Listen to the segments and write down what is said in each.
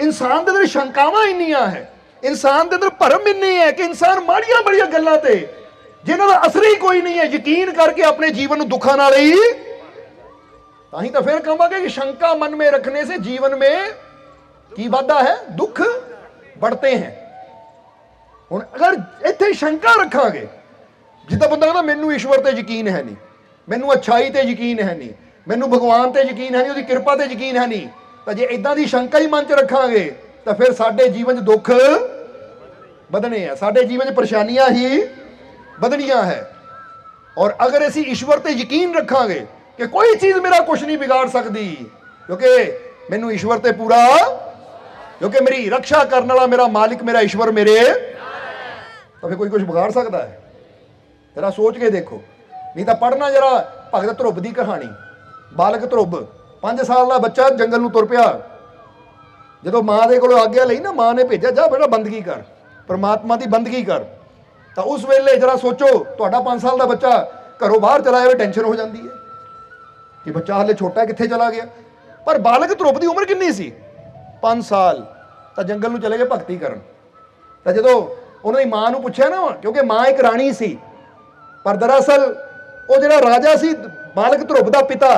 ਇਨਸਾਨ ਦੇ ਅੰਦਰ ਸ਼ੰਕਾਵਾਂ ਇੰਨੀਆਂ ਹੈ ਇਨਸਾਨ ਦੇ ਅੰਦਰ ਭਰਮ ਇੰਨੇ ਹੈ ਕਿ ਇਨਸਾਨ ਮਾੜੀਆਂ ਬੜੀਆਂ ਗੱਲਾਂ ਤੇ ਜਿਨ੍ਹਾਂ ਦਾ ਅਸਰ ਹੀ ਕੋਈ ਨਹੀਂ ਹੈ ਯਕੀਨ ਕਰਕੇ ਆਪਣੇ ਜੀਵਨ ਨੂੰ ਦੁੱਖਾਂ ਨਾਲ ਹੀ ਤਾਂ ਹੀ ਤਾਂ ਫਿਰ ਕਹਾਂਗੇ ਕਿ ਸ਼ੰਕਾ ਮਨ में रखने से जीवन में ਕੀ ਵਾਧਾ ਹੈ ਦੁੱਖ बढ़ते हैं ਹੁਣ ਅਗਰ ਇੱਥੇ ਸ਼ੰਕਾ ਰੱਖਾਂਗੇ ਜਿੱਦਾਂ ਬੰਦਾ ਕਹਿੰਦਾ ਮੈਨੂੰ ਈਸ਼ਵਰ ਤੇ ਯਕੀਨ ਹੈ ਨਹੀਂ ਮੈਨੂੰ ਅੱਛਾਈ ਤੇ ਯਕੀਨ ਹੈ ਨਹੀਂ ਮੈਨੂੰ ਭਗਵਾਨ ਤੇ ਯਕੀਨ ਹੈ ਨਹੀਂ ਉਹਦੀ ਕਿਰਪਾ ਤੇ ਯਕੀਨ ਹੈ ਨਹੀਂ ਤਾਂ ਜੇ ਇਦਾਂ ਦੀ ਸ਼ੰਕਾ ਹੀ ਮਨ 'ਚ ਰੱਖਾਂਗੇ, ਤਾਂ ਫਿਰ ਸਾਡੇ ਜੀਵਨ 'ਚ ਦੁੱਖ ਵਧਣੇ ਆ। ਸਾਡੇ ਜੀਵਨ 'ਚ ਪਰੇਸ਼ਾਨੀਆਂ ਹੀ ਵਧਣੀਆਂ ਹੈ। ਔਰ ਅਗਰ ਅਸੀਂ ਈਸ਼ਵਰ ਤੇ ਯਕੀਨ ਰੱਖਾਂਗੇ ਕਿ ਕੋਈ ਚੀਜ਼ ਮੇਰਾ ਕੁਝ ਨਹੀਂ ਵਿਗਾੜ ਸਕਦੀ, ਕਿਉਂਕਿ ਮੈਨੂੰ ਈਸ਼ਵਰ ਤੇ ਪੂਰਾ ਕਿਉਂਕਿ ਮੇਰੀ ਰੱਖਿਆ ਕਰਨ ਵਾਲਾ ਮੇਰਾ ਮਾਲਿਕ, ਮੇਰਾ ਈਸ਼ਵਰ ਮੇਰੇ ਤਾਂ ਫਿਰ ਕੋਈ ਕੁਝ ਵਿਗਾੜ ਸਕਦਾ ਹੈ। ਜਰਾ ਸੋਚ ਕੇ ਦੇਖੋ। ਨਹੀਂ ਤਾਂ ਪੜਨਾ ਜਰਾ ਭਗਤ ਧਰੁੱਬ ਦੀ ਕਹਾਣੀ, ਬਾਲਕ ਧਰੁੱਬ। 5 ਸਾਲ ਦਾ ਬੱਚਾ ਜੰਗਲ ਨੂੰ ਤੁਰ ਪਿਆ। ਜਦੋਂ ਮਾਂ ਦੇ ਕੋਲੋਂ ਆਗਿਆ ਲਈ ਨਾ, ਮਾਂ ਨੇ ਭੇਜਿਆ, ਜਾ ਬੇਟਾ ਬੰਦਗੀ ਕਰ, ਪਰਮਾਤਮਾ ਦੀ ਬੰਦਗੀ ਕਰ। ਤਾਂ ਉਸ ਵੇਲੇ ਜਰਾ ਸੋਚੋ, ਤੁਹਾਡਾ 5 ਸਾਲ ਦਾ ਬੱਚਾ ਘਰੋਂ ਬਾਹਰ ਚਲਾ ਜਾਵੇ, ਟੈਨਸ਼ਨ ਹੋ ਜਾਂਦੀ ਹੈ। ਕਿ ਬੱਚਾ ਹਲੇ ਛੋਟਾ ਕਿੱਥੇ ਚਲਾ ਗਿਆ? ਪਰ ਬਾਲਕ ਧਰੁਬ ਦੀ ਉਮਰ ਕਿੰਨੀ ਸੀ? 5 ਸਾਲ। ਤਾਂ ਜੰਗਲ ਨੂੰ ਚਲੇ ਗਏ ਭਗਤੀ ਕਰਨ। ਤਾਂ ਜਦੋਂ ਉਹਨਾਂ ਦੀ ਮਾਂ ਨੂੰ ਪੁੱਛਿਆ ਨਾ, ਕਿਉਂਕਿ ਮਾਂ ਇੱਕ ਰਾਣੀ ਸੀ, ਪਰ ਦਰਅਸਲ ਉਹ ਜਿਹੜਾ ਰਾਜਾ ਸੀ, ਬਾਲਕ ਧਰੁਬ ਦਾ ਪਿਤਾ,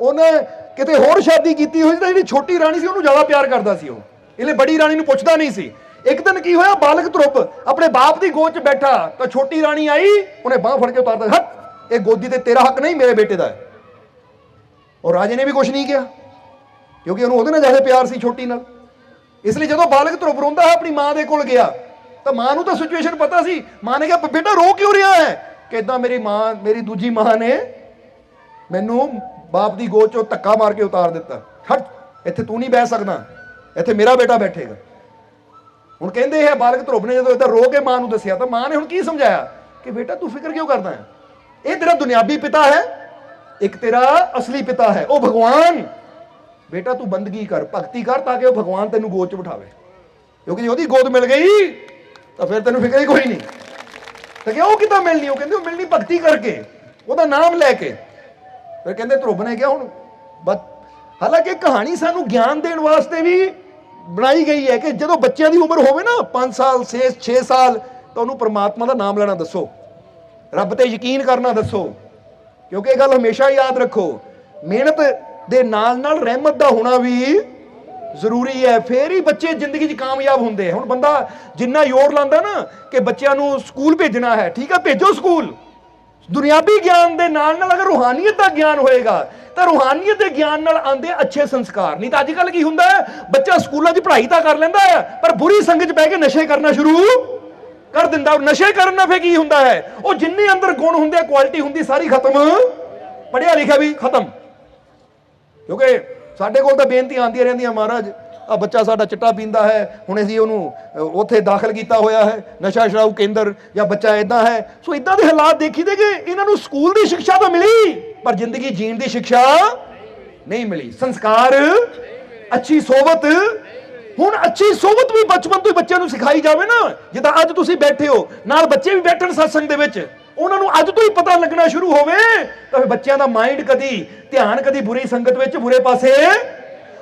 ਉਹਨੇ ਕਿਤੇ ਹੋਰ ਸ਼ਾਦੀ ਕੀਤੀ ਹੋਈ ਸੀ ਤਾਂ ਜਿਹੜੀ ਛੋਟੀ ਰਾਣੀ ਸੀ ਉਹਨੂੰ ਜ਼ਿਆਦਾ ਪਿਆਰ ਕਰਦਾ ਸੀ ਉਹ। ਇਹਲੇ ਬੜੀ ਰਾਣੀ ਨੂੰ ਪੁੱਛਦਾ ਨਹੀਂ ਸੀ। ਇੱਕ ਦਿਨ ਕੀ ਹੋਇਆ? ਬਾਲਕ ਧਰੁਬ ਆਪਣੇ ਬਾਪ ਦੀ ਗੋਦ 'ਚ ਬੈਠਾ, ਤਾਂ ਛੋਟੀ ਰਾਣੀ ਆਈ, ਉਹਨੇ ਬਾਹ ਫੜ ਕੇ ਉਤਾਰਦਾ ਹੱਟ, ਇਹ ਗੋਦੀ ਤੇ ਤੇਰਾ ਹੱਕ ਨਹੀਂ, ਮੇਰੇ ਬੇਟੇ ਦਾ ਹੈ। ਔਰ ਰਾਜੇ ਨੇ ਵੀ ਕੁਝ ਨਹੀਂ ਕਿਹਾ, ਕਿਉਂਕਿ ਉਹਨੂੰ ਉਹਦੇ ਨਾਲ ਜ਼ਿਆਦਾ ਪਿਆਰ ਸੀ ਛੋਟੀ ਨਾਲ। ਇਸ ਲਈ ਜਦੋਂ ਬਾਲਕ ਧਰੁਬ ਰੋਂਦਾ ਆਪਣੀ ਮਾਂ ਦੇ ਕੋਲ ਗਿਆ, ਤਾਂ ਮਾਂ ਨੂੰ ਤਾਂ ਸਿਚੁਏਸ਼ਨ ਪਤਾ ਸੀ। ਮਾਂ ਨੇ ਕਿਹਾ ਬੇਟਾ ਰੋ ਕਿਉਂ ਰਿਹਾ ਹੈ? ਕਿ ਇਦਾਂ ਮੇਰੀ ਮਾਂ, ਮੇਰੀ ਦੂਜੀ ਮਾਂ ਨੇ ਮੈਨੂੰ ਬਾਪ ਦੀ ਗੋਦ ਚੋਂ ਧੱਕਾ ਮਾਰ ਕੇ ਉਤਾਰ ਦਿੱਤਾ। ਹਟ ਇੱਥੇ ਤੂੰ ਨਹੀਂ ਬਹਿ ਸਕਦਾ। ਇੱਥੇ ਮੇਰਾ ਬੇਟਾ ਬੈਠੇਗਾ। ਹੁਣ ਕਹਿੰਦੇ ਹੈ ਬਾਲਕ ਧਰੁਬ ਨੇ ਜਦੋਂ ਇਦਾਂ ਰੋ ਕੇ ਮਾਂ ਨੂੰ ਦੱਸਿਆ ਤਾਂ ਮਾਂ ਨੇ ਹੁਣ ਕੀ ਸਮਝਾਇਆ? ਕਿ ਬੇਟਾ, ਤੂੰ ਫਿਕਰ ਕਿਉਂ ਕਰਦਾ ਹੈ? ਇਹ ਤੇਰਾ ਦੁਨਿਆਵੀ ਪਿਤਾ ਹੈ। ਇੱਕ ਤੇਰਾ ਅਸਲੀ ਪਿਤਾ ਹੈ। ਉਹ ਭਗਵਾਨ। ਬੇਟਾ, ਤੂੰ ਬੰਦਗੀ ਕਰ, ਭਗਤੀ ਕਰ ਤਾਂ ਕਿ ਉਹ ਭਗਵਾਨ ਤੈਨੂੰ ਗੋਦ 'ਚ ਬਿਠਾਵੇ। ਕਿਉਂਕਿ ਜੇ ਉਹਦੀ ਗੋਦ ਮਿਲ ਗਈ, ਤਾਂ ਫਿਰ ਤੈਨੂੰ ਫਿਕਰ ਹੀ ਕੋਈ ਨਹੀਂ। ਤਾਂ ਕਿ ਉਹ ਕਿੱਦਾਂ ਮਿਲਣੀ? ਉਹ ਕਹਿੰਦੇ ਉਹ ਮਿਲਣੀ ਭਗਤੀ ਕਰਕੇ। ਉਹਦਾ ਨਾਮ ਲੈ ਕੇ। ਫਿਰ ਕਹਿੰਦੇ ਧਰੁਵ ਨੇ ਕਿਹਾ ਹੁਣ, ਬਸ, ਹਾਲਾਂਕਿ ਕਹਾਣੀ ਸਾਨੂੰ ਗਿਆਨ ਦੇਣ ਵਾਸਤੇ ਵੀ ਬਣਾਈ ਗਈ ਹੈ ਕਿ ਜਦੋਂ ਬੱਚਿਆਂ ਦੀ ਉਮਰ ਹੋਵੇ ਨਾ 5 ਸਾਲ 6 6 ਸਾਲ, ਤਾਂ ਉਹਨੂੰ ਪ੍ਰਮਾਤਮਾ ਦਾ ਨਾਮ ਲੈਣਾ ਦੱਸੋ। ਰੱਬ ਤੇ ਯਕੀਨ ਕਰਨਾ ਦੱਸੋ। ਕਿਉਂਕਿ ਇਹ ਗੱਲ ਹਮੇਸ਼ਾ ਯਾਦ ਰੱਖੋ। ਮਿਹਨਤ ਦੇ ਨਾਲ ਨਾਲ ਰਹਿਮਤ ਦਾ ਹੋਣਾ ਵੀ ਜ਼ਰੂਰੀ ਹੈ। ਫੇਰ ਹੀ ਬੱਚੇ ਜ਼ਿੰਦਗੀ 'ਚ ਕਾਮਯਾਬ ਹੁੰਦੇ ਹੁਣ ਬੰਦਾ ਜਿੰਨਾ ਜ਼ੋਰ ਲਾਉਂਦਾ ਨਾ ਕਿ ਬੱਚਿਆਂ ਨੂੰ ਸਕੂਲ ਭੇਜਣਾ ਹੈ, ਠੀਕ ਆ, ਭੇਜੋ ਸਕੂਲ। ਦੁਨਿਆਵੀ ਗਿਆਨ ਦੇ ਨਾਲ ਨਾਲ ਅਗਰ ਰੂਹਾਨੀਅਤ ਦਾ ਗਿਆਨ ਹੋਏਗਾ, ਤਾਂ ਰੂਹਾਨੀਅਤ ਦੇ ਗਿਆਨ ਨਾਲ ਆਉਂਦੇ ਅੱਛੇ ਸੰਸਕਾਰ। ਨਹੀਂ ਤਾਂ ਅੱਜ ਕੱਲ ਕੀ ਹੁੰਦਾ ਬੱਚਾ ਸਕੂਲਾਂ 'ਚ ਪੜ੍ਹਾਈ ਤਾਂ ਕਰ ਲੈਂਦਾ ਹੈ, ਪਰ ਬੁਰੀ ਸੰਗਤ 'ਚ ਬਹਿ ਕੇ ਨਸ਼ੇ ਕਰਨਾ ਸ਼ੁਰੂ ਕਰ ਦਿੰਦਾ। ਔਰ ਨਸ਼ੇ ਕਰਨ ਨਾਲ ਫੇ ਕੀ ਹੁੰਦਾ ਹੈ? ਉਹ ਜਿੰਨੇ ਅੰਦਰ ਗੁਣ ਹੁੰਦੇ ਕੁਆਲਿਟੀ ਹੁੰਦੀ, ਸਾਰੀ ਖਤਮ। ਪੜਿਆ ਲਿਖਿਆ ਵੀ ਖਤਮ। ਕਿਉਂਕਿ ਸਾਡੇ ਕੋਲ ਤਾਂ ਬੇਨਤੀਆਂ ਆਉਂਦੀਆਂ ਰਹਿੰਦੀਆਂ ਮਹਾਰਾਜ। ਆ ਬੱਚਾ ਸਾਡਾ ਚਿੱਟਾ ਪੀਂਦਾ ਹੈ, ਹੁਣ ਅਸੀਂ ਉਹਨੂੰ ਉੱਥੇ ਦਾਖਲ ਕੀਤਾ ਹੋਇਆ ਹੈ, ਨਸ਼ਾ ਛਡਾਊ ਕੇਂਦਰ, ਜਾਂ ਬੱਚਾ ਇਦਾਂ ਹੈ। ਸੋ ਇਦਾਂ ਦੇ ਹਾਲਾਤ ਦੇਖੀਦੇ ਕਿ ਇਹਨਾਂ ਨੂੰ ਸਕੂਲ ਦੀ ਸਿੱਖਿਆ ਤਾਂ ਮਿਲੀ, ਪਰ ਜ਼ਿੰਦਗੀ ਜੀਣ ਦੀ ਸਿੱਖਿਆ ਨਹੀਂ ਮਿਲੀ। ਸੰਸਕਾਰ, ਅੱਛੀ ਸੋਬਤ ਹੁਣ ਅੱਛੀ ਸੋਬਤ ਵੀ ਬਚਪਨ ਤੋਂ ਹੀ ਬੱਚਿਆਂ ਨੂੰ ਸਿਖਾਈ ਜਾਵੇ ਨਾ। ਜਿੱਦਾਂ ਅੱਜ ਤੁਸੀਂ ਬੈਠੇ ਹੋ, ਨਾਲ ਬੱਚੇ ਵੀ ਬੈਠਣ ਸਤਸੰਗ ਦੇ ਵਿੱਚ, ਉਹਨਾਂ ਨੂੰ ਅੱਜ ਤੋਂ ਹੀ ਪਤਾ ਲੱਗਣਾ ਸ਼ੁਰੂ ਹੋਵੇ। ਤਾਂ ਫਿਰ ਬੱਚਿਆਂ ਦਾ ਮਾਈਂਡ ਕਦੀ, ਧਿਆਨ ਕਦੀ ਬੁਰੀ ਸੰਗਤ ਵਿੱਚ, ਬੁਰੇ ਪਾਸੇ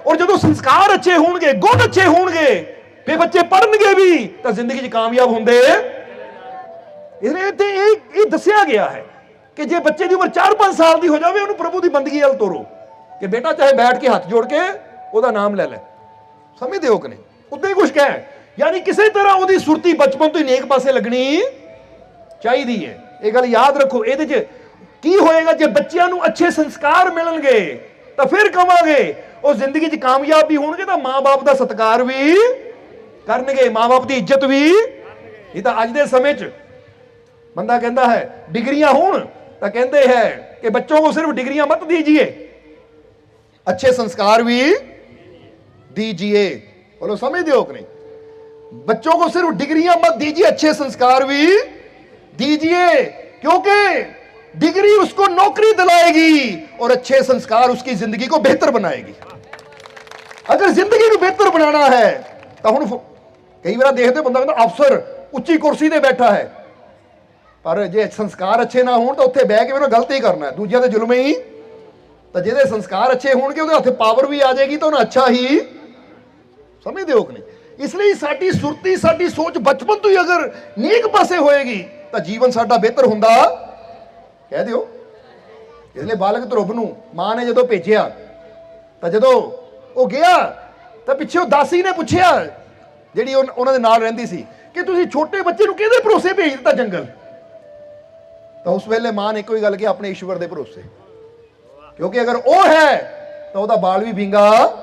ਔਰ ਜਦੋਂ ਸੰਸਕਾਰ ਅੱਛੇ ਹੋਣਗੇ, ਗੁਣ ਅੱਛੇ ਹੋਣਗੇ, ਫਿਰ ਬੱਚੇ ਪੜਨਗੇ ਵੀ, ਤਾਂ ਜ਼ਿੰਦਗੀ 'ਚ ਕਾਮਯਾਬ ਹੁੰਦੇ। ਇਹਦੇ ਤੇ ਇਹ ਇਹ ਦੱਸਿਆ ਗਿਆ ਹੈ ਕਿ ਜੇ ਬੱਚੇ ਦੀ ਉਮਰ 4-5 ਸਾਲ ਦੀ ਹੋ ਜਾਵੇ, ਉਹਨੂੰ ਪ੍ਰਭੂ ਦੀ ਬੰਦਗੀ ਵੱਲ ਤੋਰੋ। ਕਿ ਬੇਟਾ ਚਾਹੇ ਬੈਠ ਕੇ ਹੱਥ ਜੋੜ ਕੇ ਉਹਦਾ ਨਾਮ ਲੈ ਲੈ। ਸਮਝਦੇ ਹੋ ਕਿ ਨਹੀਂ ਉਦਾਂ ਹੀ ਕੁਝ ਕਹਿ। ਯਾਨੀ ਕਿਸੇ ਤਰ੍ਹਾਂ ਉਹਦੀ ਸੁਰਤੀ ਬਚਪਨ ਤੋਂ ਹੀ ਨੇਕ ਪਾਸੇ ਲੱਗਣੀ ਚਾਹੀਦੀ ਹੈ। ਇਹ ਗੱਲ ਯਾਦ ਰੱਖੋ, ਇਹਦੇ 'ਚ ਕੀ ਹੋਏਗਾ? ਜੇ ਬੱਚਿਆਂ ਨੂੰ ਅੱਛੇ ਸੰਸਕਾਰ ਮਿਲਣਗੇ ਤਾਂ ਫਿਰ ਕਵਾਂਗੇ ਉਹ ਜ਼ਿੰਦਗੀ 'ਚ ਕਾਮਯਾਬ ਵੀ ਹੋਣਗੇ ਤਾਂ ਮਾਪੇ ਦਾ ਸਤਿਕਾਰ ਵੀ ਕਰਨਗੇ ਮਾਪੇ ਦੀ ਇੱਜ਼ਤ ਵੀ ਇਹ ਤਾਂ ਅੱਜ ਦੇ ਸਮੇਂ 'ਚ ਬੰਦਾ ਕਹਿੰਦਾ ਹੈ ਡਿਗਰੀਆਂ ਹੋਣ ਤਾਂ ਕਹਿੰਦੇ ਹੈ ਕਿ ਬੱਚੋं को सिर्फ डिग्रियां मत दीजिए अच्छे संस्कार भी दीजिए बोलो समझते हो कि नहीं बच्चों को सिर्फ डिग्रियां मत दीजिए अच्छे संस्कार भी दीजिए क्योंकि डिग्री उसको नौकरी दिलाएगी और अच्छे संस्कार उसकी जिंदगी को बेहतर बनाएगी ਅਗਰ ਜ਼ਿੰਦਗੀ ਨੂੰ ਬਿਹਤਰ ਬਣਾਉਣਾ ਹੈ ਤਾਂ ਹੁਣ ਫ- ਕਈ ਵਾਰ ਦੇਖਦੇ ਹੋ ਬੰਦਾ ਕਹਿੰਦਾ ਅਫਸਰ ਉੱਚੀ ਕੁਰਸੀ ਤੇ ਬੈਠਾ ਹੈ ਪਰ ਜੇ ਸੰਸਕਾਰ ਅੱਛੇ ਨਾ ਹੋਣ ਤਾਂ ਉੱਥੇ ਬਹਿ ਕੇ ਉਹਨੇ ਗਲਤੀ ਕਰਨਾ ਹੈ ਦੂਜਿਆਂ ਦੇ ਜ਼ੁਲਮ ਹੀ ਤਾਂ ਜਿਹਦੇ ਸੰਸਕਾਰ ਅੱਛੇ ਹੋਣਗੇ ਉਹਦੇ ਹੱਥੇ ਪਾਵਰ ਵੀ ਆ ਜਾਏਗੀ ਤਾਂ ਉਹਨੇ ਅੱਛਾ ਹੀ ਸਮਝਦੇ ਹੋ ਕਿ ਨਹੀਂ ਇਸ ਲਈ ਸਾਡੀ ਸੁਰਤੀ ਸਾਡੀ ਸੋਚ ਬਚਪਨ ਤੋਂ ਹੀ ਅਗਰ ਨੇਕ ਪਾਸੇ ਹੋਏਗੀ ਤਾਂ ਜੀਵਨ ਸਾਡਾ ਬਿਹਤਰ ਹੁੰਦਾ ਕਹਿ ਦਿਓ। ਇਸ ਲਈ ਬਾਲਕ ਧਰੁਵ ਨੂੰ ਮਾਂ ਨੇ ਜਦੋਂ ਭੇਜਿਆ, ਤਾਂ ਜਦੋਂ ਉਹ ਗਿਆ, ਤਾਂ ਪਿੱਛੇ ਉਹ ਦਾਸੀ ਨੇ ਪੁੱਛਿਆ, ਜਿਹੜੀ ਉਨ- ਉਹਨਾਂ ਦੇ ਨਾਲ ਰਹਿੰਦੀ ਸੀ, ਕਿ ਤੁਸੀਂ ਛੋਟੇ ਬੱਚੇ ਨੂੰ ਕਿਹਦੇ ਭਰੋਸੇ ਭੇਜ ਦਿੱਤਾ ਜੰਗਲ? ਤਾਂ ਉਸ ਵੇਲੇ ਮਾਂ ਨੇ ਇੱਕੋ ਹੀ ਗੱਲ ਕਿ ਆਪਣੇ ਈਸ਼ਵਰ ਦੇ ਭਰੋਸੇ। ਕਿਉਂਕਿ ਅਗਰ ਉਹ ਹੈ, ਤਾਂ ਉਹਦਾ ਬਾਲ ਵੀ ਵਿੰਗਾ।